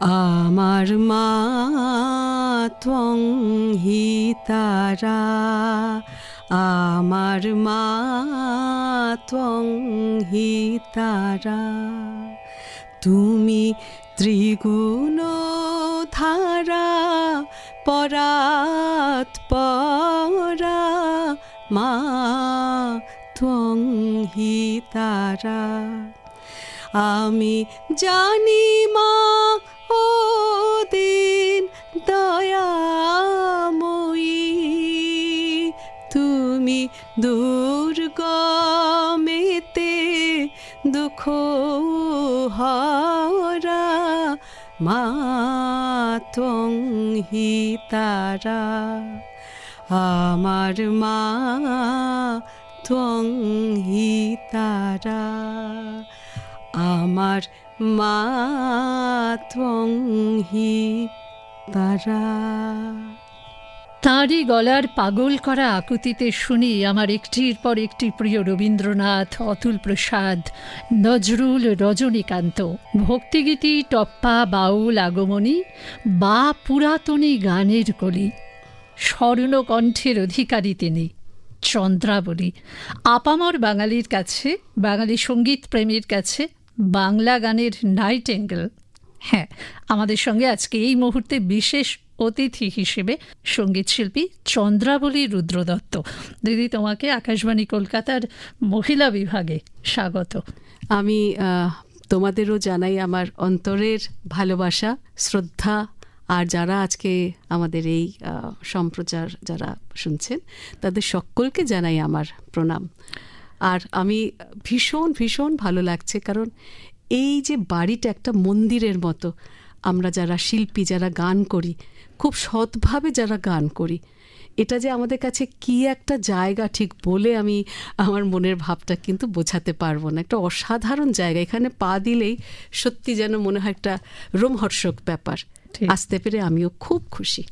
আমার মা ত্বং হি তারা আমার মা ত্বং হি তারা তুমি ত্রিগুণ ধারা পরাত পরা মা ত্বং হি তারা আমি জানি মা মা হি তারা আমার মা তং হি আমার মা তং হি তারা। তাঁরই গলার পাগল করা আকুতিতে শুনি আমার একটির পর একটি প্রিয় রবীন্দ্রনাথ, অতুল প্রসাদ, নজরুল রজনীকান্ত। ভক্তিগীতি, টপ্পা, বাউল আগমনী বা পুরাতনী গানের কলি। স্বর্ণকণ্ঠের অধিকারী তিনি, চন্দ্রাবলী। আপামর বাঙালির কাছে, বাঙালি সংগীত প্রেমীর কাছে বাংলা গানের নাইট অ্যাঙ্গেল। হ্যাঁ আমাদের সঙ্গে আজকে এই মুহূর্তে বিশেষ অতিথি হিসেবে সংগীত শিল্পী চন্দ্রাবলী রুদ্রদত্ত। দিদি, তোমাকে আকাশবাণী কলকাতার মহিলা বিভাগে স্বাগত। আমি তোমাদেরও জানাই আমার অন্তরের ভালোবাসা, শ্রদ্ধা, আর যারা আজকে আমাদের এই সম্প্রচার যারা শুনছেন, তাদের সকলকে জানাই আমার প্রণাম। আর আমি ভীষণ ভীষণ ভালো লাগছে, কারণ এই যে বাড়িটা একটা মন্দিরের মতো, আমরা যারা শিল্পী, যারা গান করি খুব সৎভাবে যারা গান করি। এটা যে আমাদের কাছে কি একটা জায়গা ঠিক বলে আমি আমার মনের ভাবটা কিন্তু বোঝাতে পারব না। একটা অসাধারণ জায়গা। এখানে পা দিলেই সত্যি যেন মনে হয় একটা রোমহর্ষক ব্যাপার। আসতে পেরে আমিও খুব খুশি।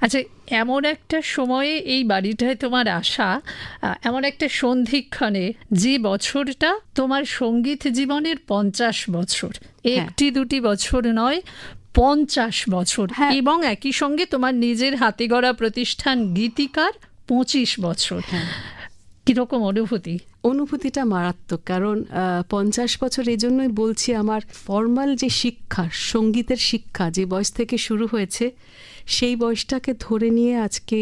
আচ্ছা এমন একটা সময়ে এই বাড়িটায় তোমার আসা এমন একটা সন্ধিক্ষণে যে বছরটা তোমার সংগীত জীবনের পঞ্চাশ বছর। একটি দুটি বছর নয় পঞ্চাশ বছর। হ্যাঁ। এবং একই সঙ্গে তোমার নিজের হাতে গড়া প্রতিষ্ঠান গীতিকার পঁচিশ বছর। কীরকম অনুভূতি? অনুভূতিটা মারাত্মক কারণ পঞ্চাশ বছর এই জন্যই বলছি আমার ফর্মাল যে শিক্ষা সঙ্গীতের শিক্ষা যে বয়স থেকে শুরু হয়েছে সেই বয়সটাকে ধরে নিয়ে আজকে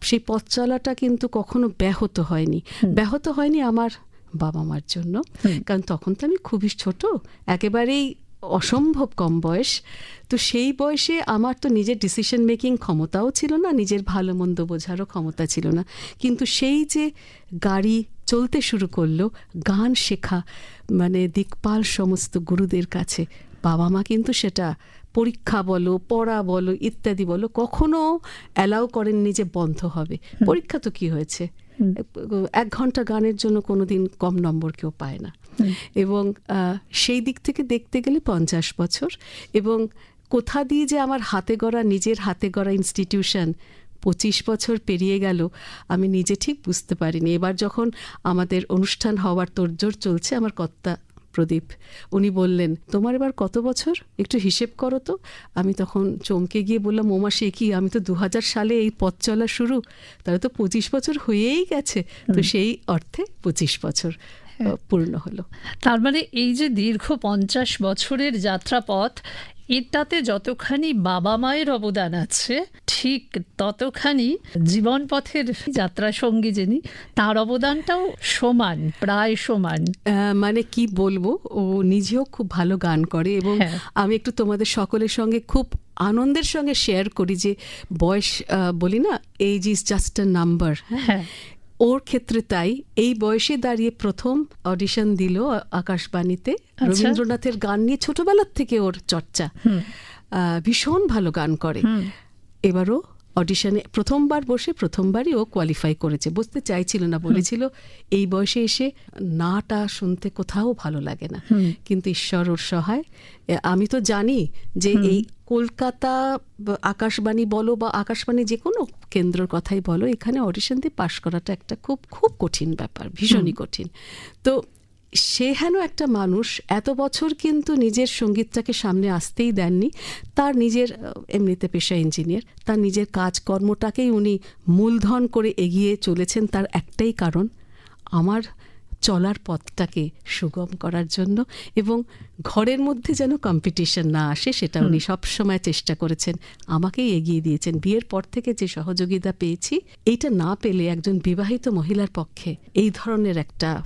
সেই পথ চলাটা কিন্তু কখনো ব্যাহত হয়নি। ব্যাহত হয়নি আমার বাবা মার জন্য কারণ তখন তো আমি খুবই ছোট একেবারেই অসম্ভব কম বয়স। তো সেই বয়সে আমার তো নিজের ডিসিশন মেকিং ক্ষমতাও ছিল না নিজের ভালো মন্দ বোঝারও ক্ষমতা ছিল না। কিন্তু সেই যে গাড়ি চলতে শুরু করল গান শেখা মানে দিকপাল সমস্ত গুরুদের কাছে বাবা মা কিন্তু সেটা পরীক্ষা বলো পড়া বলো ইত্যাদি বলো কখনো অ্যালাউ করেননি যে বন্ধ হবে। পরীক্ষা তো কি হয়েছে? এক ঘণ্টা গানের জন্য কোনোদিন কম নম্বর কেউ পায় না। এবং সেই দিক থেকে দেখতে গেলে পঞ্চাশ বছর এবং কোথা দিয়ে যে আমার হাতে গড়া নিজের হাতে গড়া ইনস্টিটিউশন পঁচিশ বছর পেরিয়ে গেল আমি নিজে ঠিক বুঝতে পারিনি। এবার যখন আমাদের অনুষ্ঠান হওয়ার তোড়জোড় চলছে আমার কর্তা প্রদীপ উনি বললেন তোমার এবার কত বছর? একটু হিসেব করো তো। আমি তখন চমকে গিয়ে বললাম ওমা সে কি? আমি তো দু হাজার সালে এই পথ চলা শুরু। তাহলে তো পঁচিশ বছর হয়েই গেছে। তো সেই অর্থে পঁচিশ বছর। পূর্ণ হলো। তার মানে এই যে দীর্ঘ পঞ্চাশ বছরের যাত্রাপথ এটাতে যতখানি বাবা মায়ের অবদান আছে ঠিক ততখানি জীবন পথের যাত্রা সঙ্গী যিনি তার অবদানটাও সমান প্রায় সমান। মানে কি বলব ও নিজেও খুব ভালো গান করে এবং হ্যাঁ। আমি একটু তোমাদের সকলের সঙ্গে খুব আনন্দের সঙ্গে শেয়ার করি যে বয়স বলি না age is just a number হ্যাঁ। ওর ক্ষেত্রে তাই এই বয়সে দাঁড়িয়ে প্রথম অডিশন দিল আকাশবাণীতে। আচ্ছা। রবীন্দ্রনাথের গান নিয়ে ছোটবেলার থেকে ওর চর্চা। আহ, ভীষণ ভালো গান করে। এবারও অডিশনে প্রথমবার বসে প্রথমবারই ও কোয়ালিফাই করেছে। বুঝতে চাইছিল না বলেছিল এই বয়সে এসে নাটা শুনতে কোথাও ভালো লাগে না। কিন্তু ঈশ্বর ওর সহায়। আমি তো জানি যে এই কলকাতা আকাশবাণী বলো বা আকাশবাণী যে কোনো কেন্দ্রের কথাই বলো এখানে অডিশন দিয়ে পাশ করাটা একটা খুব খুব কঠিন ব্যাপার ভীষণই কঠিন। তো সে হেন একটা মানুষ এত বছর কিন্তু নিজের সঙ্গীতটাকে সামনে আসতেই দেননি। তার নিজের এমনিতে পেশা ইঞ্জিনিয়ার তার নিজের কাজকর্মটাকেই উনি মূলধন করে এগিয়ে চলেছেন তার একটাই কারণ আমার চলার পথটাকে সুগম করার জন্য এবং ঘরের মধ্যে যেন কম্পিটিশন না আসে সেটা উনি সবসময় চেষ্টা করেছেন আমাকেই এগিয়ে দিয়েছেন। বিয়ের পর থেকে যে সহযোগিতা পেয়েছি এইটা না পেলে একজন বিবাহিত মহিলার পক্ষে এই ধরনের একটা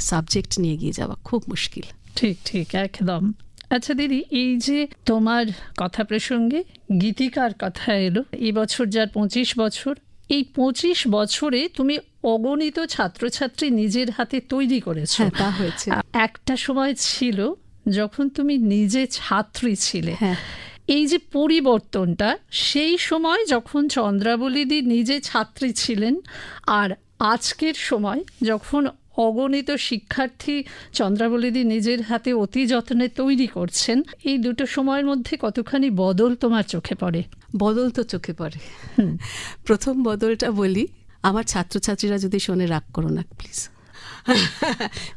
সাবজেক্ট নিয়ে গিয়ে যাওয়া খুব মুশকিল। ঠিক ঠিক একদম। আচ্ছা দিদি এই যে তোমার কথা প্রসঙ্গে গীতিকার কথা এলো এই বছর যার পঁচিশ বছর এই পঁচিশ বছরে তুমি অগণিত ছাত্রছাত্রী নিজের হাতে তৈরি করেছ। হ্যাঁ তা হয়েছে। একটা সময় ছিল যখন তুমি নিজে ছাত্রী ছিলে। হ্যাঁ। এই যে পরিবর্তনটা সেই সময় যখন চন্দ্রাবলীদি নিজে ছাত্রী ছিলেন আর আজকের সময় যখন অগণিত শিক্ষার্থী চন্দ্রাবলীদি নিজের হাতে অতি যত্নে তৈরি করছেন। এই দুটো সময়ের মধ্যে কতখানি বদল তোমার চোখে পড়ে? বদল তো চোখে পড়ে। প্রথম বদলটা বলি আমার ছাত্রছাত্রীরা যদি শোনে রাগ করো না প্লিজ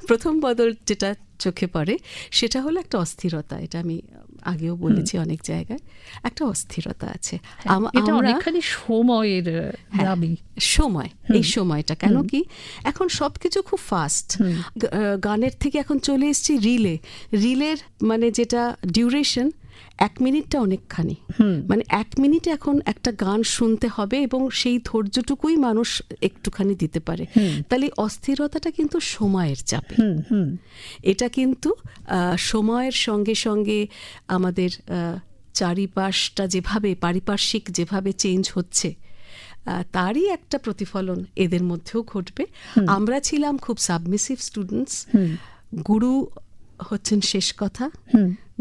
প্রথম বদল যেটা চোখে পড়ে সেটা হলো একটা অস্থিরতা। এটা আমি আগেও বলেছি অনেক জায়গায় একটা অস্থিরতা আছে। আমরা সময়ের হ্যাঁ। দাবি। সময় এই সময়টা। কেন কি? এখন সব কিছু খুব ফাস্ট গানের থেকে এখন চলে এসছি রিলে রিলের মানে যেটা ডিউরেশন এক মিনিটটা অনেকখানি। মানে এক মিনিটে এখন একটা গান শুনতে হবে এবং সেই ধৈর্যটুকুই মানুষ একটুখানি দিতে পারে। তাহলে অস্থিরতাটা কিন্তু সময়ের চাপে। এটা কিন্তু সময়ের সঙ্গে সঙ্গে আমাদের চারিপাশটা যেভাবে পারিপার্শ্বিক যেভাবে চেঞ্জ হচ্ছে তারই একটা প্রতিফলন এদের মধ্যেও ঘটবে। আমরা ছিলাম খুব সাবমিসিভ স্টুডেন্টস গুরু হচ্ছেন শেষ কথা।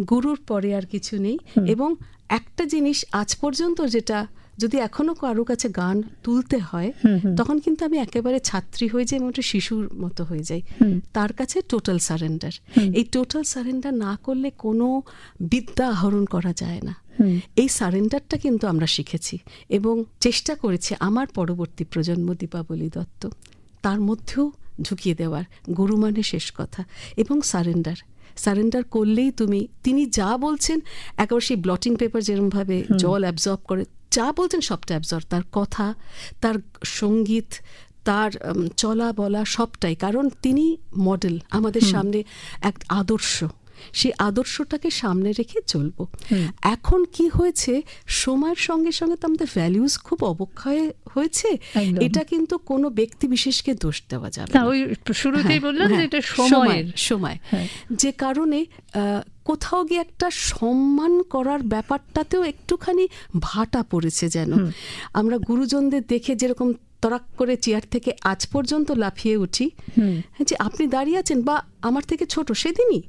গুরুর পরে আর কিছু নেই। এবং একটা জিনিস আজ পর্যন্ত যেটা যদি এখনও কারও কাছে গান তুলতে হয় তখন কিন্তু আমি একেবারে ছাত্রী হয়ে যাই এবং একটা শিশুর মতো হয়ে যাই। তার কাছে টোটাল সারেন্ডার এই টোটাল সারেন্ডার না করলে কোনো বিদ্যা আহরণ করা যায় না। এই সারেন্ডারটা কিন্তু আমরা শিখেছি এবং চেষ্টা করেছি আমার পরবর্তী প্রজন্ম দীপাবলি দত্ত। তার মধ্যেও ঢুকিয়ে দেওয়ার। গুরু মানে শেষ কথা। এবং সারেন্ডার সারেন্ডার করলেই তুমি তিনি যা বলছেন একবার সেই ব্লটিং পেপার যেরমভাবে জল অ্যাবজর্ব করে যা বলছেন সবটা অ্যাবজর্ব তার কথা তার সংগীত তার চলা বলা সবটাই। কারণ তিনি মডেল আমাদের সামনে এক আদর্শ। সেই আদর্শটাকে সামনে রেখে চলবো। এখন কি হয়েছে? সময়ের সঙ্গে সঙ্গে তো আমাদের ভ্যালিউজ খুব অবক্ষয় হয়েছে। এটা কিন্তু কোনো ব্যক্তি বিশেষকে দোষ দেওয়া যাবে না। ওই শুরুতেই হ্যাঁ, বললাম যে হ্যাঁ, এটা সময়ের। সময় হ্যাঁ। যে কারণে আহ, কোথাও গিয়ে একটা সম্মান করার ব্যাপারটাতেও একটুখানি ভাটা পড়েছে যেন। আমরা গুরুজনদের দেখে যেরকম তরাক করে চেয়ার থেকে আজ পর্যন্ত লাফিয়ে উঠি। হ্যাঁ, যে আপনি দাঁড়িয়ে আছেন বা আমার থেকে ছোট সেদিনই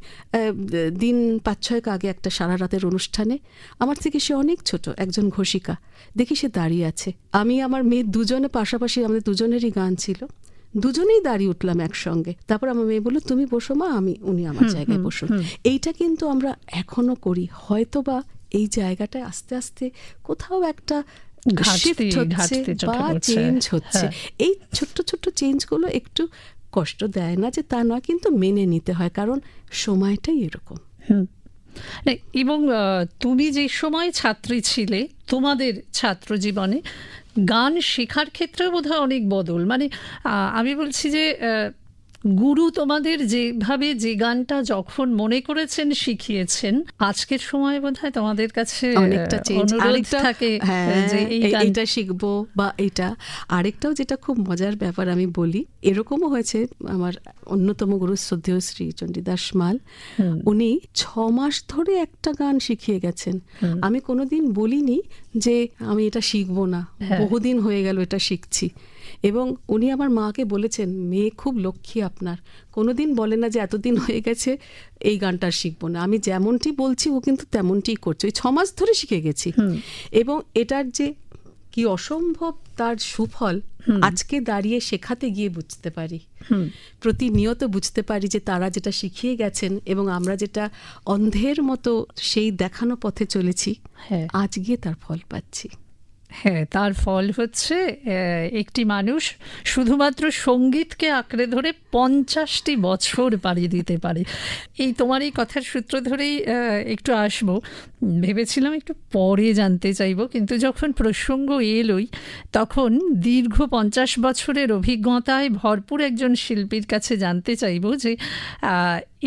দিন পাঁচ ছয়েক আগে একটা সারা রাতের অনুষ্ঠানে আমার থেকে সে অনেক ছোট একজন ঘোষিকা। দেখি সে দাঁড়িয়ে আছে। আমি আমার মেয়ে দুজনে পাশাপাশি আমাদের দুজনেরই গান ছিল। দুজনেই দাঁড়িয়ে উঠলাম একসঙ্গে। তারপর আমার মেয়ে বলল তুমি বসো মা আমি উনি আমার জায়গায় বসুন। এইটা কিন্তু আমরা এখনও করি। হয়তোবা এই জায়গাটায় আস্তে আস্তে কোথাও একটা হচ্ছে বা চেঞ্জ হচ্ছে হ্যাঁ। এই ছোট্ট ছোট্ট চেঞ্জগুলো একটু কষ্ট দেয় না যে তা নয় কিন্তু মেনে নিতে হয় কারণ সময়টাই এরকম। এবং তুমি যে সময় ছাত্রী ছিলে তোমাদের ছাত্র জীবনে গান শেখার ক্ষেত্রেও বোধহয় অনেক বদল মানে আহ, আমি বলছি যে আহ, গুরু তোমাদের যেভাবে যে গানটা যখন মনে করেছেন শিখিয়েছেন আজকের সময় বোধহয় তোমাদের কাছে অনেকটা অনুরোধ থাকে হ্যাঁ যে এইটা শিখব বা এটা আরেকটাও যেটা খুব মজার ব্যাপার আমি বলি এরকমও হয়েছে আমার অন্যতম গুরু শ্রদ্ধেয় শ্রী চণ্ডীদাস মাল। উনি ছ মাস ধরে একটা গান শিখিয়ে গেছেন। আমি কোনোদিন বলিনি যে আমি এটা শিখব না। হ্যাঁ। বহুদিন হয়ে গেল এটা শিখছি। এবং উনি আমার মাকে বলেছেন মেয়ে খুব লক্ষ্মী আপনার। কোনো দিন বলে না যে এতদিন হয়ে গেছে এই গানটা শিখব না। আমি যেমনটি বলছি ও কিন্তু তেমনটি করছে। ওই ছমাস ধরে শিখে গেছি। এবং এটার যে কি অসম্ভব তার সুফল আজকে দাঁড়িয়ে শেখাতে গিয়ে বুঝতে পারি। প্রতিনিয়ত বুঝতে পারি যে তারা যেটা শিখিয়ে গেছেন এবং আমরা যেটা অন্ধের মতো সেই দেখানো পথে চলেছি হ্যাঁ। আজ গিয়ে তার ফল পাচ্ছি। হ্যাঁ তার ফল হচ্ছে একটি মানুষ শুধুমাত্র সঙ্গীতকে আঁকড়ে ধরে পঞ্চাশটি বছর পাড়ি দিতে পারে। এই তোমার এই কথার সূত্র ধরেই একটু আসব। ভেবেছিলাম একটু পরে জানতে চাইব, কিন্তু যখন প্রসঙ্গ এলোই, তখন দীর্ঘ পঞ্চাশ বছরের অভিজ্ঞতায় ভরপুর একজন শিল্পীর কাছে জানতে চাইব যে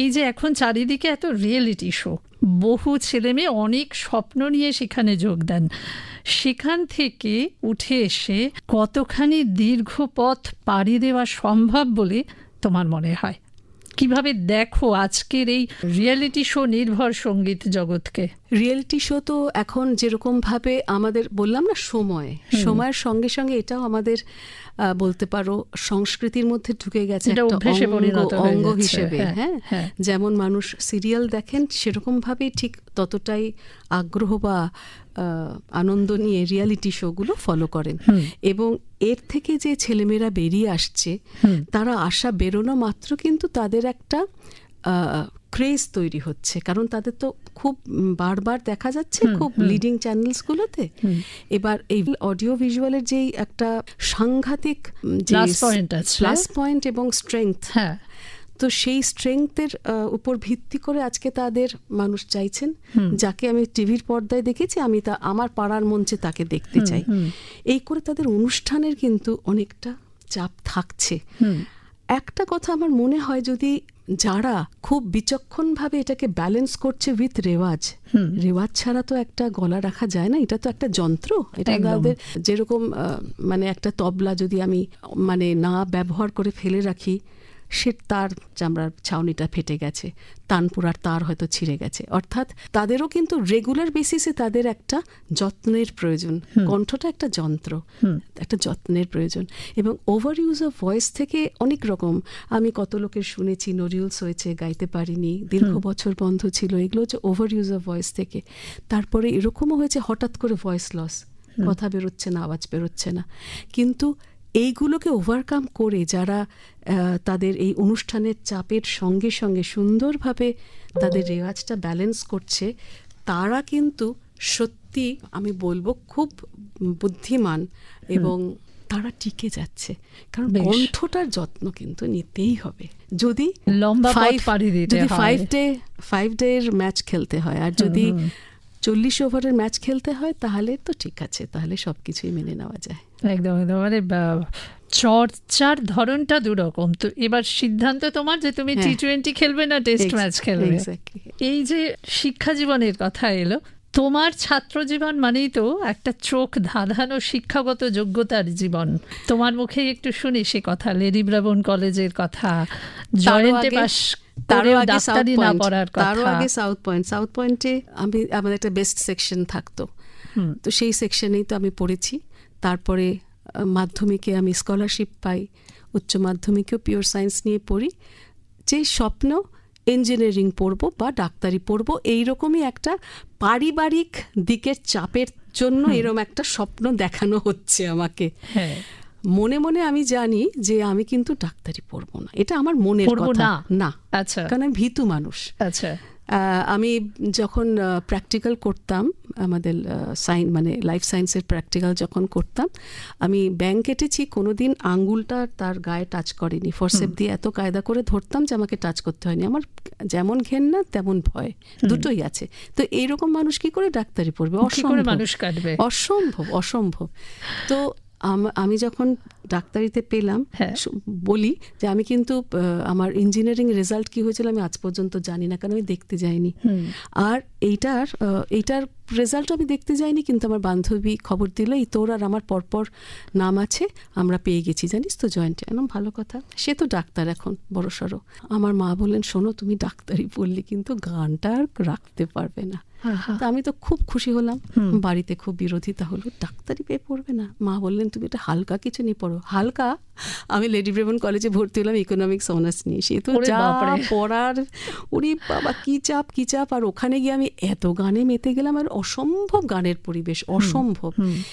এই যে এখন চারিদিকে এত রিয়েলিটি শো বহু ছেলেমেয়ে অনেক স্বপ্ন নিয়ে সেখানে যোগ দেন। সেখান থেকে উঠে এসে কতখানি দীর্ঘ পথ পাড়ি দেওয়া সম্ভব বলে তোমার মনে হয়? কীভাবে দেখো আজকের এই রিয়েলিটি শো নির্ভর সংগীত জগৎকে? রিয়েলিটি শো তো এখন যেরকম ভাবে আমাদের বললাম না সময়। সময়ের সঙ্গে সঙ্গে এটাও আমাদের বলতে পারো সংস্কৃতির মধ্যে ঢুকে গেছে অঙ্গ- হিসেবে হ্যাঁ, হ্যাঁ? হ্যাঁ। যেমন মানুষ সিরিয়াল দেখেন সেরকম ভাবেই ঠিক ততটাই আগ্রহ বা আনন্দ নিয়ে রিয়ালিটি শোগুলো ফলো করেন। এবং এর থেকে যে ছেলেমেয়েরা বেরিয়ে আসছে তারা আশা বেরোনো মাত্র কিন্তু তাদের একটা ক্রেজ তৈরি হচ্ছে। কারণ তাদের তো খুব বারবার দেখা যাচ্ছে খুব লিডিং চ্যানেলসগুলোতে এবার এই অডিও ভিজুয়ালের যেই একটা সাংঘাতিক। প্লাস পয়েন্ট এবং স্ট্রেংথ হ্যাঁ। তো সেই স্ট্রেংথের উপর ভিত্তি করে আজকে তাদের মানুষ চাইছেন যাকে আমি টিভির পর্দায় দেখেছি আমি তা আমার পাড়ার মঞ্চে তাকে দেখতে চাই। এই করে তাদের অনুষ্ঠানের কিন্তু অনেকটা চাপ থাকছে। একটা কথা আমার মনে হয় যদি যারা খুব বিচক্ষণভাবে এটাকে ব্যালেন্স করছে উইথ রেওয়াজ রেওয়াজ ছাড়া তো একটা গলা রাখা যায় না এটা তো একটা যন্ত্র। এটা। আমাদের যেরকম মানে একটা তবলা যদি আমি মানে না ব্যবহার করে ফেলে রাখি সে তার চামড়ার ছাউনিটা ফেটে গেছে তানপুরার তার হয়তো ছিঁড়ে গেছে। অর্থাৎ তাদেরও কিন্তু রেগুলার বেসিসে তাদের একটা যত্নের প্রয়োজন। কণ্ঠটা একটা যন্ত্র একটা যত্নের প্রয়োজন। এবং ওভার ইউজ অফ ভয়েস থেকে অনেক রকম আমি কত লোকের শুনেছি নরিউলস হয়েছে গাইতে পারিনি দীর্ঘ বছর বন্ধ ছিল এগুলো হচ্ছে ওভার ইউজ অফ ভয়েস থেকে। তারপরে এরকমও হয়েছে হঠাৎ করে ভয়েস লস কথা বেরোচ্ছে না আওয়াজ বেরোচ্ছে না। কিন্তু এইগুলোকে ওভারকাম করে যারা তাদের এই অনুষ্ঠানের চাপের সঙ্গে সঙ্গে সুন্দরভাবে তাদের রেওয়াজটা ব্যালেন্স করছে। তারা কিন্তু সত্যি আমি বলব খুব বুদ্ধিমান এবং তারা টিকে যাচ্ছে। কারণ কণ্ঠটার যত্ন কিন্তু নিতেই হবে। যদি লম্বা ফাইভ ডে ফাইভ ডে এর ম্যাচ খেলতে হয়। আর যদি চল্লিশ ওভারের ম্যাচ খেলতে হয় তাহলে তো ঠিক আছে। তাহলে সবকিছুই মেনে নেওয়া যায়। একদম একদম। মানে চর্চার ধরনটা দুরকম। তো এবার সিদ্ধান্ত তোমার যে তুমি টি হ্যাঁ। টোয়েন্টি খেলবে না টেস্ট ম্যাচ খেলবে। এই যে শিক্ষা জীবনের কথা এলো তোমার ছাত্র জীবন মানেই তো একটা চোখ ধাঁধানো শিক্ষাগত যোগ্যতার জীবন। তোমার মুখে একটু শুনি সে কথা লেডি ব্রাবন কলেজের কথা জয়েন্টে পাস তারও আগে সাউথ না পয়েন্ট পড়ার তারও আগে সাউথ পয়েন্ট সাউথ পয়েন্টে আমি আমাদের একটা বেস্ট সেকশন থাকতো। তো সেই সেকশনেই তো আমি পড়েছি। তারপরে মাধ্যমিকে আমি স্কলারশিপ পাই উচ্চ মাধ্যমিকেও পিওর সায়েন্স নিয়ে পড়ি। যে স্বপ্ন ইঞ্জিনিয়ারিং পড়ব বা ডাক্তারি পড়ব এইরকমই একটা পারিবারিক দিকের চাপের জন্য এরকম একটা স্বপ্ন দেখানো হচ্ছে আমাকে। হ্যাঁ। মনে মনে আমি জানি যে আমি কিন্তু ডাক্তারি পড়ব না। এটা আমার মনের পড়ব কথা। না? না। আচ্ছা। কারণ আমি ভীতু মানুষ। আচ্ছা। আমি যখন প্র্যাকটিক্যাল করতাম আমাদের সাইন মানে লাইফ সায়েন্সের প্র্যাকটিক্যাল যখন করতাম আমি ব্যাংক কেটেছি কোনোদিন আঙ্গুলটা তার গায়ে টাচ করেনি। ফোরসেপ দিয়ে এত কায়দা করে ধরতাম যে আমাকে টাচ করতে হয়নি। আমার যেমন ঘেন্না তেমন ভয়। দুটোই আছে। তো এইরকম মানুষ কি করে ডাক্তারি পড়বে? অসম্ভব। মানুষ কাটবে? অসম্ভব অসম্ভব। তো আমি যখন ডাক্তারিতে পেলাম। হ্যাঁ। বলি যে আমি কিন্তু আমার ইঞ্জিনিয়ারিং রেজাল্ট কি হয়েছিল আমি আজ পর্যন্ত জানি না কারণ আমি দেখতে যাইনি। আর এইটার এইটার রেজাল্ট আমি দেখতে যাইনি কিন্তু আমার বান্ধবী খবর দিল এই তোর আর আমার পরপর নাম আছে আমরা পেয়ে গেছি জানিস তো জয়েন্টে এরকম ভালো কথা। সে তো ডাক্তার এখন বড় সড়ো আমার মা বললেন শোনো তুমি ডাক্তারি পড়লে কিন্তু গানটা আর রাখতে পারবে না। তা আমি তো খুব খুশি হলাম। বাড়িতে খুব বিরোধিতা হলো ডাক্তারি পেয়ে পড়বে না। মা বললেন তুমি এটা হালকা কিছু নিয়ে পড়ো। হালকা? আমি লেডি ব্রেভন কলেজে ভর্তি হলাম ইকোনমিক্স অনার্স নিয়ে। সে তো যা পড়ার ওরে বাবা কি চাপ কি চাপ। আর ওখানে গিয়ে আমি এত গানে মেতে গেলাম আর অসম্ভব গানের পরিবেশ অসম্ভব।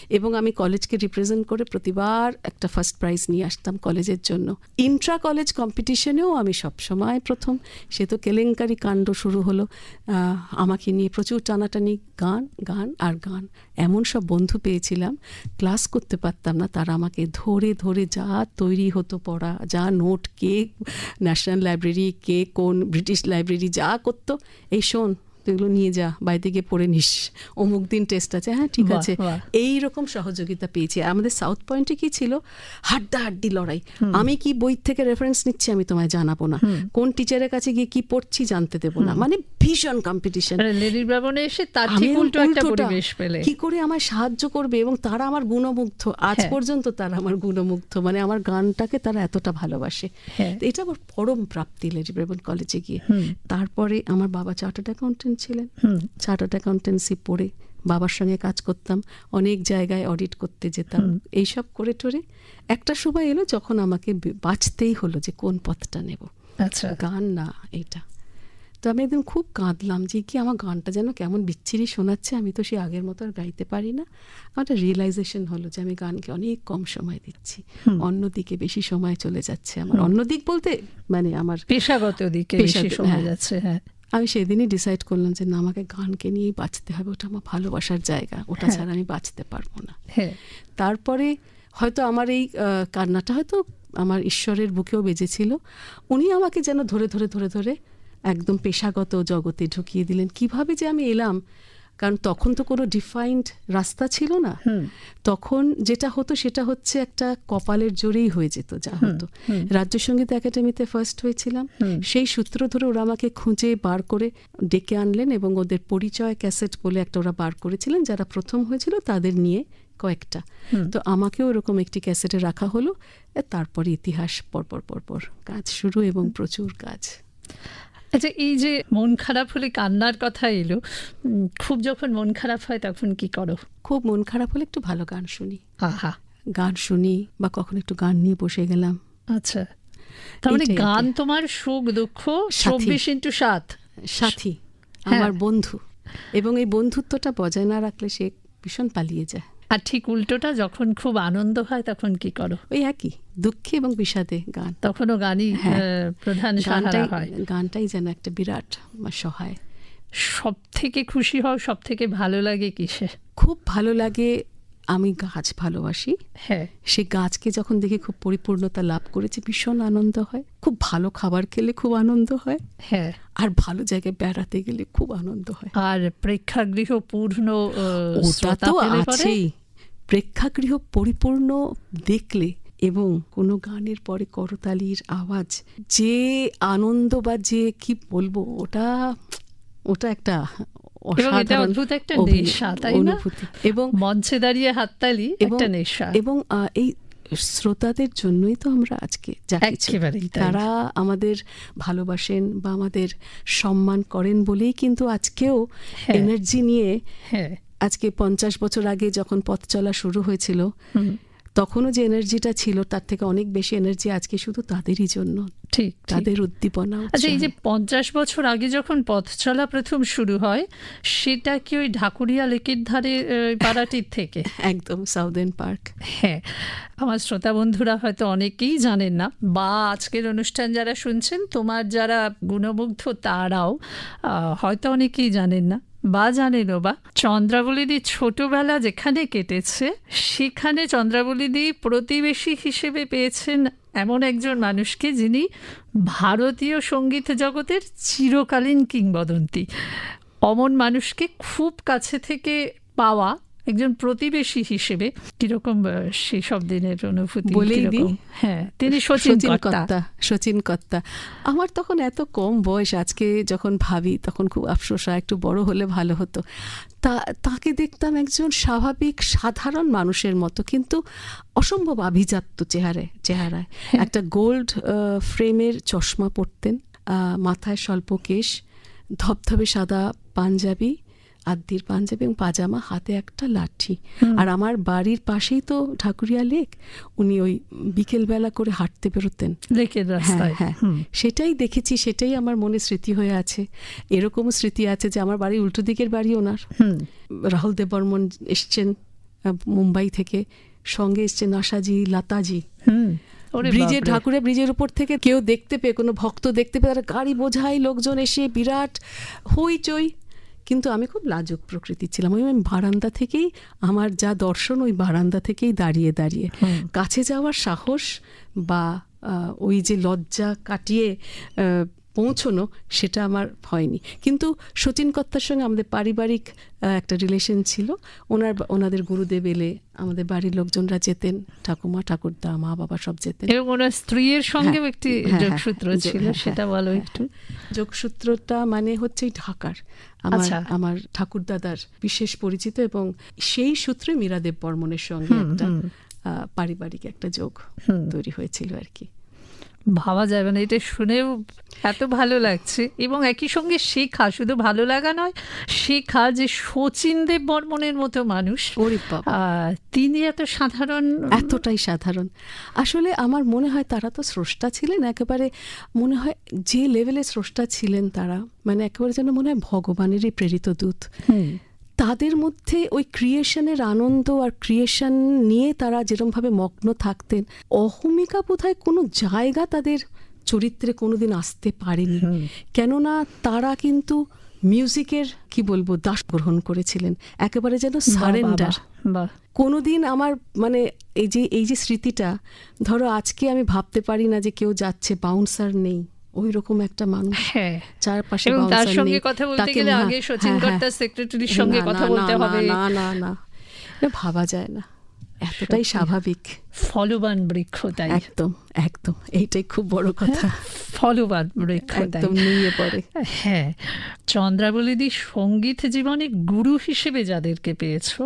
এবং আমি কলেজকে রিপ্রেজেন্ট করে প্রতিবার একটা ফার্স্ট প্রাইজ নিয়ে আসতাম কলেজের জন্য। ইন্ট্রা কলেজ কম্পিটিশনেও আমি সবসময় প্রথম। সে তো কেলেঙ্কারি কাণ্ড শুরু হলো। আহ, আমাকে নিয়ে প্রচুর টানাটানি গান গান আর গান। এমন সব বন্ধু পেয়েছিলাম, ক্লাস করতে পারতাম না, তারা আমাকে ধরে ধরে যা তৈরি হতো পড়া, যা নোট কে, ন্যাশনাল লাইব্রেরি কে, কোন ব্রিটিশ লাইব্রেরি যা করতো। এই শোন এগুলো নিয়ে যা বাড়িতে গিয়ে পড়ে নিস। অমুক দিন টেস্ট আছে হ্যাঁ ঠিক আছে। এই রকম সহযোগিতা পেয়েছি। আমাদের সাউথ পয়েন্টে কি ছিল? হাড্ডা হাড্ডি লড়াই। আমি কি বই থেকে রেফারেন্স নিচ্ছি আমি তোমায় জানাব না। কোন টিচারের কাছে গিয়ে কি পড়ছি জানতে দেবো না। মানে ভীষণ কম্পিটিশন মানে লেডির ব্রাহ্মণে এসে তার ঠিক উল্টো একটা পরিবেশ পেলে। কি করে আমায় সাহায্য করবে? এবং তারা আমার গুণমুগ্ধ। আজ হ্যাঁ। পর্যন্ত তারা আমার গুণমুগ্ধ। মানে আমার গানটাকে তারা এতটা ভালোবাসে। হ্যাঁ। এটা আমার পরম প্রাপ্তি লেডি ব্রেবন কলেজে গিয়ে। তারপরে আমার বাবা চার্টার্ড অ্যাকাউন্টেন্ট ছিলেন চার্টার্ড অ্যাকাউন্টেন্সি পড়ে বাবার সঙ্গে কাজ করতাম অনেক জায়গায় অডিট করতে যেতাম এইসব করে টরে একটা সময় এলো যখন আমাকে বাঁচতেই হলো যে কোন পথটা নেব। আচ্ছা। গান না এটা। তো আমি একদম খুব কাঁদলাম যে কি আমার গানটা যেন কেমন বিচ্ছিরি শোনাচ্ছে আমি তো সে আগের মতো আর গাইতে পারি না। আমার একটা রিয়েলাইজেশন হলো যে আমি গানকে অনেক কম সময় দিচ্ছি। অন্যদিকে বেশি সময় চলে যাচ্ছে আমার। অন্য দিক বলতে মানে আমার পেশাগত দিকে বেশি সময় হ্যাঁ। যাচ্ছে হ্যাঁ। আমি সেদিনই ডিসাইড করলাম যে না আমাকে গানকে নিয়েই বাঁচতে হবে। ওটা আমার ভালোবাসার জায়গা। ওটা হ্যাঁ। ছাড়া আমি বাঁচতে পারব না। হ্যাঁ। তারপরে হয়তো আমার এই কান্নাটা হয়তো আমার ঈশ্বরের বুকেও বেজেছিল। উনি আমাকে যেন ধরে ধরে ধরে ধরে একদম পেশাগত জগতে ঢুকিয়ে দিলেন। কীভাবে যে আমি এলাম কারণ তখন তো কোনো ডিফাইন্ড রাস্তা ছিল না। তখন যেটা হতো সেটা হচ্ছে একটা কপালের জোরেই হয়ে যেত যা হতো। রাজ্য সংগীত একাডেমিতে ফার্স্ট হয়েছিলাম। সেই সূত্র ধরে ওরা আমাকে খুঁজে বার করে ডেকে আনলেন এবং ওদের পরিচয় ক্যাসেট বলে একটা ওরা বার করেছিলেন যারা প্রথম হয়েছিল তাদের নিয়ে কয়েকটা। তো আমাকেও ওরকম একটি ক্যাসেটে রাখা হলো। তারপরে ইতিহাস পরপর পরপর কাজ শুরু এবং প্রচুর কাজ। আচ্ছা এই যে মন খারাপ হলে কান্নার কথা এলো খুব যখন মন খারাপ হয় তখন কি করো? খুব মন খারাপ হলে একটু ভালো গান শুনি। আহা। গান শুনি বা কখন একটু গান নিয়ে বসে গেলাম। আচ্ছা। তার মানে। গান তোমার সুখ দুঃখ সাথী। চব্বিশ ইন্টু সাত। সাথী হ্যাঁ। আমার বন্ধু। এবং এই বন্ধুত্বটা বজায় না রাখলে সে ভীষণ পালিয়ে যায়। আর ঠিক উল্টোটা যখন খুব আনন্দ হয় তখন কি করো? ওই একই দুঃখে এবং বিষাদে গান। তখনও গানই হ্যাঁ। প্রধান গানটাই হয়। গানটাই যেন একটা বিরাট সহায়। সব থেকে খুশি হও সব থেকে ভালো লাগে কিসে? খুব ভালো লাগে আমি গাছ ভালোবাসি। হ্যাঁ। সে গাছকে যখন দেখে খুব পরিপূর্ণতা লাভ করেছে ভীষণ আনন্দ হয়। খুব ভালো খাবার খেলে খুব আনন্দ হয়। হ্যাঁ। আর ভালো জায়গায় বেড়াতে গেলে খুব আনন্দ হয়। আর প্রেক্ষাগৃহ পূর্ণ ওটা তো আছেই। প্রেক্ষাগৃহ পরিপূর্ণ দেখলে এবং কোনো গানের পরে করতালির আওয়াজ যে আনন্দ বা যে কি বলব ওটা ওটা একটা এবং অদ্ভুত একটা নেশা তাই না? এবং মঞ্চে দাঁড়িয়ে হাততালি একটা নেশা। এবং এই শ্রোতাদের জন্যই তো আমরা আজকে তারা আমাদের ভালোবাসেন বা আমাদের সম্মান করেন বলেই কিন্তু আজকেও হ্যাঁ। এনার্জি নিয়ে হ্যাঁ। আজকে পঞ্চাশ বছর আগে যখন পথ চলা শুরু হয়েছিল তখনও যে এনার্জিটা ছিল তার থেকে অনেক বেশি এনার্জি আজকে শুধু তাদেরই জন্য। ঠিক। তাদের উদ্দীপনা আচ্ছা এই যে পঞ্চাশ বছর আগে যখন পথ চলা প্রথম শুরু হয় সেটা কি ওই ঢাকুরিয়া লেকের ধারে পাড়াটির থেকে? একদম সাউদার্ন পার্ক। হ্যাঁ আমার শ্রোতা বন্ধুরা হয়তো অনেকেই জানেন না বা আজকের অনুষ্ঠান যারা শুনছেন তোমার যারা গুণমুগ্ধ তারাও হয়তো অনেকেই জানেন না। বা জানেনও বা, চন্দ্রাবলীদি ছোটবেলা যেখানে কেটেছে, সেখানে চন্দ্রাবলীদি প্রতিবেশী হিসেবে পেয়েছেন এমন একজন মানুষকে যিনি ভারতীয় সংগীত জগতের চিরকালীন কিংবদন্তি। অমন মানুষকে খুব কাছে থেকে পাওয়া একজন প্রতিবেশী হিসেবে কীরকম আহ, সেসব দিনের অনুভূতি বলেই দিই। হ্যাঁ তিনি সচিন কর্তা। সচিন কর্তা। আমার তখন এত কম বয়স আজকে যখন ভাবি তখন খুব আফসোস হয় একটু বড় হলে ভালো হতো। তা তাকে দেখতাম একজন স্বাভাবিক সাধারণ মানুষের মতো কিন্তু অসম্ভব আভিজাত্য চেহারায় চেহারায়। একটা গোল্ড ফ্রেমের চশমা পরতেন আহ, মাথায় স্বল্প কেশ ধবধবে সাদা পাঞ্জাবি আদ্যির পাঞ্জাবি এবং পাজামা হাতে একটা লাঠি। আর আমার বাড়ির পাশেই তো ঠাকুরিয়া লেক উনি ওই বিকেলবেলা করে হাঁটতে বেরোতেন। লেকের হ্যাঁ রাস্তায়। হ্যাঁ। সেটাই দেখেছি সেটাই আমার মনে স্মৃতি হয়ে আছে। এরকম স্মৃতি আছে যে আমার বাড়ি উল্টো দিকের বাড়ি ওনার। রাহুল দেববর্মন এসছেন মুম্বাই থেকে। সঙ্গে এসছেন আশাজি লতাজি। ব্রিজে। ঠাকুরের ব্রিজের উপর থেকে কেউ দেখতে পেয়ে কোনো ভক্ত দেখতে পেয়ে তারা গাড়ি বোঝাই লোকজন এসে বিরাট হইচই। কিন্তু আমি খুব লাজুক প্রকৃতি ছিলাম। ওই আমি বারান্দা থেকেই আমার যা দর্শন ওই বারান্দা থেকেই দাঁড়িয়ে দাঁড়িয়ে। কাছে যাওয়ার সাহস বা ওই যে লজ্জা কাটিয়ে পৌঁছনো সেটা আমার হয়নি। কিন্তু সচিন কর্তার সঙ্গে আমাদের পারিবারিক একটা রিলেশন ছিল। ওনার ওনাদের গুরুদেব এলে আমাদের বাড়ির লোকজনরা যেতেন ঠাকুমা ঠাকুরদা মা বাবা সব যেতেন। এবং ওনার স্ত্রীর সঙ্গেও হ্যাঁ, একটি হ্যাঁ, হ্যাঁ, যোগসূত্র ছিল সেটা বলো একটু। যোগসূত্রটা মানে হচ্ছে ঢাকার। আমার আচ্ছা। আমার ঠাকুরদাদার বিশেষ পরিচিত এবং সেই সূত্রে মীরাদেব বর্মনের সঙ্গে একটা আহ, পারিবারিক একটা যোগ তৈরি হয়েছিল আর কি। ভাবা যাবে না এটা শুনেও এত ভালো লাগছে। এবং একই সঙ্গে শেখা শুধু ভালো লাগা নয় শেখা যে শচীন দেব বর্মনের মতো মানুষ তিনি এত সাধারণ এতটাই সাধারণ। আসলে আমার মনে হয় তারা তো স্রষ্টা ছিলেন একেবারে মনে হয় যে লেভেলে স্রষ্টা ছিলেন তারা মানে একেবারে যেন মনে হয় ভগবানেরই প্রেরিত দূত। হুম, তাদের মধ্যে ওই ক্রিয়েশনের আনন্দ আর ক্রিয়েশন নিয়ে তারা যেরমভাবে মগ্ন থাকতেন অহমিকা বোধহয় কোনো জায়গা তাদের চরিত্রে কোনোদিন আসতে পারেনি। কেননা তারা কিন্তু মিউজিকের কি বলব দাস গ্রহণ করেছিলেন। একেবারে যেন সারেন্ডার। কোনোদিন আমার মানে এই যে এই যে স্মৃতিটা ধরো আজকে আমি ভাবতে পারি না যে কেউ যাচ্ছে বাউন্সার নেই। ওই রকম একটা মানুষ হ্যাঁ। চারপাশে তার সঙ্গে কথা বলতে গেলে আগে সচিন হ্যাঁ, হ্যাঁ। কর্তার সেক্রেটারির সঙ্গে কথা বলতে হবে। না না না। এটা ভাবা যায় না। এতটাই স্বাভাবিক। ফলবান বৃক্ষ তাই। একদম একদম। এইটাই খুব বড় কথা। ফলবান বৃক্ষ একদম নিয়ে পড়ে। হ্যাঁ চন্দ্রাবলীদি সংগীত জীবনে গুরু হিসেবে যাদেরকে পেয়েছ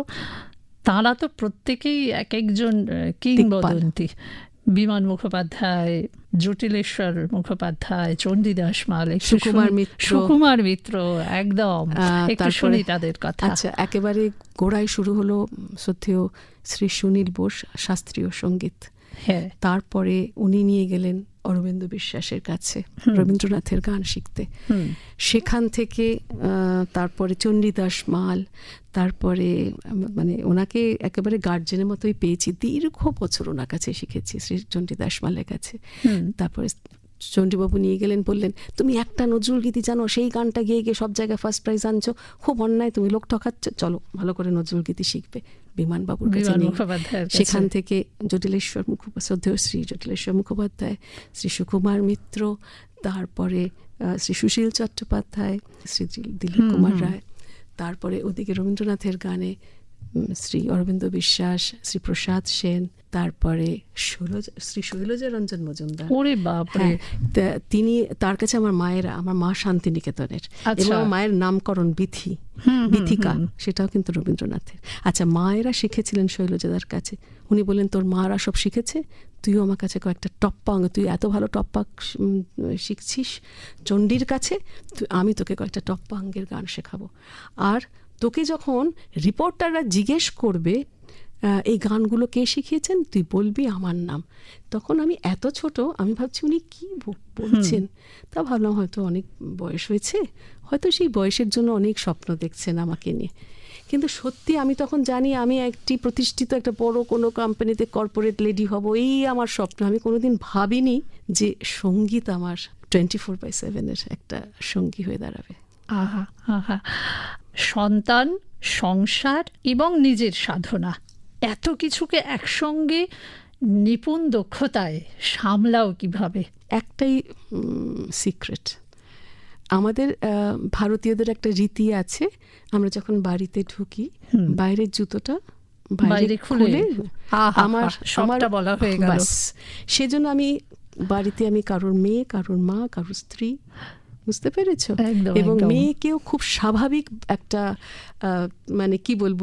তারা তো প্রত্যেকেই এক একজন কিংবদন্তি। বিমান মুখোপাধ্যায় জটিলেশ্বর মুখোপাধ্যায় চণ্ডীদাস মাল সুকুমার মিত্র। সুকুমার মিত্র একদম। একটু শুনি তাদের কথা। আচ্ছা একেবারে গোড়ায় শুরু হলো সত্যিও শ্রী সুনীল বোস শাস্ত্রীয় সংগীত। হ্যাঁ। তারপরে উনি নিয়ে গেলেন অরবিন্দ বিশ্বাসের কাছে রবীন্দ্রনাথের গান শিখতে। সেখান থেকে আহ, তারপরে চণ্ডীদাস মাল তারপরে মানে ওনাকে একেবারে গার্জেনের মতোই পেয়েছি। দীর্ঘ বছর ওনার কাছে শিখেছি শ্রী চণ্ডীদাস মালের কাছে। তারপরে চণ্ডীবাবু নিয়ে গেলেন বললেন তুমি একটা নজরুল গীতি জানো সেই গানটা গিয়ে গিয়ে সব জায়গায় ফার্স্ট প্রাইজ আনছো। খুব অন্যায় তুমি লোক ঠকাচ্ছ। চলো ভালো করে নজরুল গীতি শিখবে। বিমানবাবুর কাছে সেখান থেকে জটিলেশ্বর মুখোপাধ্যায় শ্রদ্ধেয় শ্রী জটিলেশ্বর মুখোপাধ্যায় শ্রী সুকুমার মিত্র তারপরে শ্রী সুশীল চট্টোপাধ্যায় শ্রী দিলীপ কুমার রায়। তারপরে ওদিকে রবীন্দ্রনাথের গানে শ্রী অরবিন্দ বিশ্বাস শ্রী প্রসাদ সেন তারপরে শৈলজ শ্রী শৈলজা রঞ্জন মজুমদার। ওরে বাপরে। হ্যাঁ, তিনি তার কাছে আমার মায়েরা আমার মা শান্তিনিকেতনের। আচ্ছা। এবং মায়ের নামকরণ বিথি বিথিকা সেটাও কিন্তু রবীন্দ্রনাথের। আচ্ছা মায়েরা শিখেছিলেন শৈলজাদার কাছে। উনি বললেন তোর মারা সব শিখেছে? তুইও আমার কাছে কয়েকটা টপ্পা অঙ্গ তুই এত ভালো টপ্পা শিখছিস চণ্ডীর কাছে তুই আমি তোকে কয়েকটা টপ্পা অঙ্গের গান শেখাবো। আর তোকে যখন রিপোর্টাররা জিজ্ঞেস করবে এই গানগুলো কে শিখিয়েছেন তুই বলবি আমার নাম। তখন আমি এত ছোট আমি ভাবছি উনি কি বলছেন। তা ভাবলাম হয়তো অনেক বয়স হয়েছে হয়তো সেই বয়সের জন্য অনেক স্বপ্ন দেখছেন আমাকে নিয়ে। কিন্তু সত্যি আমি তখন জানি আমি একটি প্রতিষ্ঠিত একটা বড় কোনো কোম্পানিতে কর্পোরেট লেডি হব এই আমার স্বপ্ন। আমি কোনোদিন ভাবিনি যে সংগীত আমার টোয়েন্টি ফোর বাই সেভেনের একটা সঙ্গী হয়ে দাঁড়াবে। আহা আহা। সন্তান সংসার এবং নিজের সাধনা। এত কিছুকে একসঙ্গে নিপুণ দক্ষতায় সামলাও কীভাবে? একটাই সিক্রেট আমাদের ভারতীয়দের একটা রীতি আছে আমরা যখন বাড়িতে ঢুকি বাইরের জুতোটা বাইরে খুলে, আমার সবটা বলা হয়ে গেল। সেজন্য আমি বাড়িতে আমি কারোর মেয়ে কারোর মা কারোর স্ত্রী বুঝতে পেরেছ? এবং মেয়েকেও খুব স্বাভাবিক একটা মানে কি বলব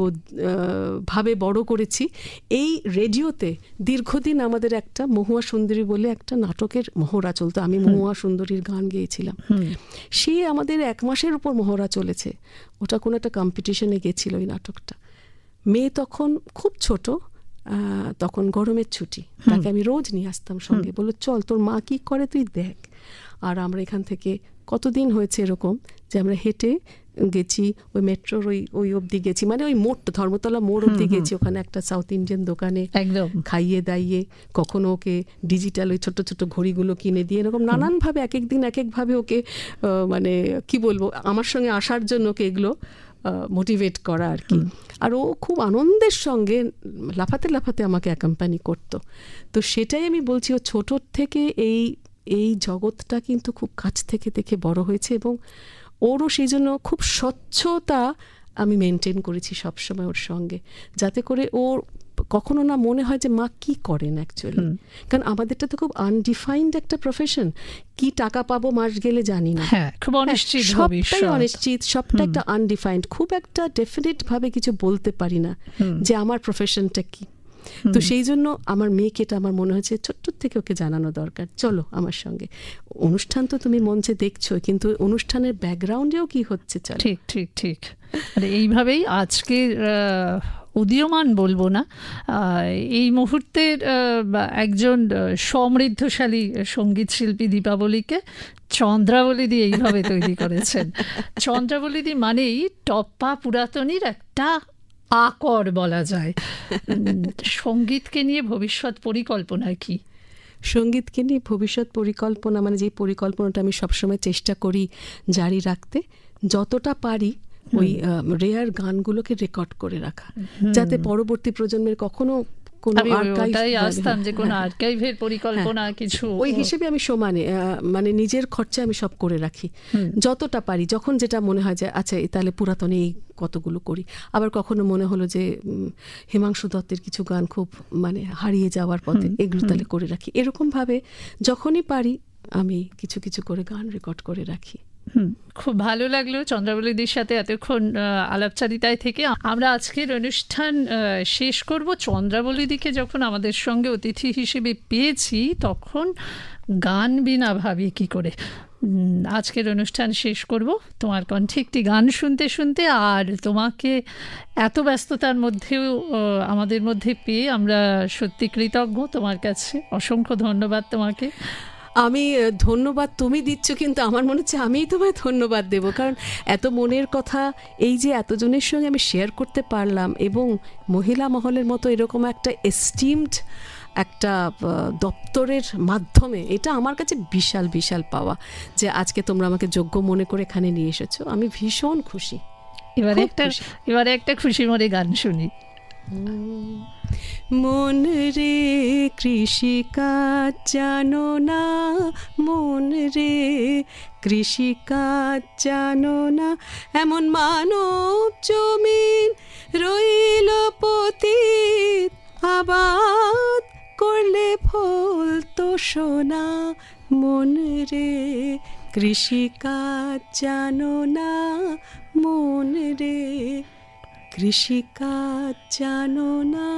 ভাবে বড় করেছি। এই রেডিওতে দীর্ঘদিন আমাদের একটা মহুয়া সুন্দরী বলে একটা নাটকের মহড়া চলতো। আমি মহুয়া সুন্দরীর গান গেয়েছিলাম। সে আমাদের এক মাসের উপর মহড়া চলেছে। ওটা কোনো একটা কম্পিটিশনে গেছিল ওই নাটকটা। মেয়ে তখন খুব ছোট আহ, তখন গরমের ছুটি। তাকে আমি রোজ নিয়ে আসতাম সঙ্গে। বলল চল তোর মা কি করে তুই দেখ। আর আমরা এখান থেকে কতদিন হয়েছে এরকম যে আমরা হেঁটে গেছি ওই মেট্রোর ওই ওই অবধি গেছি। মানে ওই মোট ধর্মতলা মোড় অবধি গেছি। ওখানে একটা সাউথ ইন্ডিয়ান দোকানে একদম। খাইয়ে দাইয়ে কখনো ওকে ডিজিটাল ওই ছোট ছোট ঘড়িগুলো কিনে দিয়ে এরকম নানানভাবে এক এক দিন এক একভাবে ওকে মানে কি বলব আমার সঙ্গে আসার জন্য ওকে এগুলো মোটিভেট করা আর কি। আর ও খুব আনন্দের সঙ্গে লাফাতে লাফাতে আমাকে অ্যাকম্পানি করতো। তো সেটাই আমি বলছি ও ছোটোর থেকে এই এই জগৎটা কিন্তু খুব কাছ থেকে দেখে বড় হয়েছে এবং ওরও সেই জন্য খুব স্বচ্ছতা আমি মেনটেন করেছি সবসময় ওর সঙ্গে। যাতে করে ওর কখনো না মনে হয় যে মা কি করেন অ্যাকচুয়ালি কারণ আমাদেরটা তো খুব আনডিফাইন্ড একটা প্রফেশন কি টাকা পাবো মাস গেলে জানি না। হ্যাঁ খুব অনিশ্চিত সবটাই অনিশ্চিত সবটা একটা আনডিফাইন্ড খুব একটা ডেফিনেট ভাবে কিছু বলতে পারি না যে আমার প্রফেশনটা কি। তো সেই জন্য আমার মেয়েকে এটা আমার মনে হয়েছে ছোট্ট থেকে ওকে জানানো দরকার। চলো আমার সঙ্গে। অনুষ্ঠান তো তুমি মঞ্চে দেখছ কিন্তু অনুষ্ঠানের ব্যাকগ্রাউন্ডেও কি হচ্ছে চলো। ঠিক ঠিক ঠিক। মানে এইভাবেই আজকে উদীয়মান বলব না আহ, এই মুহূর্তের আহ, একজন সমৃদ্ধশালী সংগীত শিল্পী দীপাবলিকে চন্দ্রাবলীদি এইভাবে তৈরি করেছেন। চন্দ্রাবলীদি মানেই টপ্পা পুরাতনীর একটা আকর বলা যায়। সঙ্গীতকে নিয়ে ভবিষ্যৎ পরিকল্পনা কি? সঙ্গীতকে নিয়ে ভবিষ্যৎ পরিকল্পনা মানে যে পরিকল্পনাটা আমি সবসময় চেষ্টা করি জারি রাখতে যতটা পারি ওই রেয়ার গানগুলোকে রেকর্ড করে রাখা। যাতে পরবর্তী প্রজন্মের কখনো কোনো ওটাই আসতাম যে কোনো হ্যাঁ। আর্কাইভের পরিকল্পনা কিছু ওই হিসেবে আমি সমানে মানে নিজের খরচা আমি সব করে রাখি। যতটা পারি যখন যেটা মনে হয় যে আচ্ছা তাহলে পুরাতনে এই কতগুলো করি। আবার কখনো মনে হলো যে হিমাংশু দত্তের কিছু গান খুব মানে হারিয়ে যাওয়ার পথে এগুলো তাহলে করে রাখি। এরকম ভাবে যখনই পারি আমি কিছু কিছু করে গান রেকর্ড করে রাখি। খুব ভালো লাগল চন্দ্রাবলীদির সাথে এতক্ষণ আলাপচারিতায় থেকে। আমরা আজকের অনুষ্ঠান শেষ করব। চন্দ্রাবলীদিকে যখন আমাদের সঙ্গে অতিথি হিসেবে পেয়েছি, তখন গান বিনা ভাবি কি করে? আজকের অনুষ্ঠান শেষ করব। তোমার কণ্ঠে একটি গান শুনতে শুনতে আর তোমাকে এত ব্যস্ততার মধ্যেও আমাদের মধ্যে পেয়ে আমরা সত্যি কৃতজ্ঞ। তোমার কাছে অসংখ্য ধন্যবাদ তোমাকে। আমি ধন্যবাদ তুমি দিচ্ছ কিন্তু আমার মনে হচ্ছে আমিই তোমায় ধন্যবাদ দেব। কারণ এত মনের কথা এই যে এতজনের সঙ্গে আমি শেয়ার করতে পারলাম এবং মহিলা মহলের মতো এরকম একটা এস্টিমড একটা দপ্তরের মাধ্যমে এটা আমার কাছে বিশাল বিশাল পাওয়া যে আজকে তোমরা আমাকে যোগ্য মনে করে এখানে নিয়ে এসেছ। আমি ভীষণ খুশি। এবারে একটা এবারে একটা খুশি মনে গান শুনি। মন রে কৃষিকাজ জানো না? মন রে কৃষিকাজ জানো না? এমন মানব জমিন রইল পতিত। আবাদ করলে ফল তো সোনা। মন রে কৃষিকাজ জানো না? মন রে কৃষিকাজ জানো না?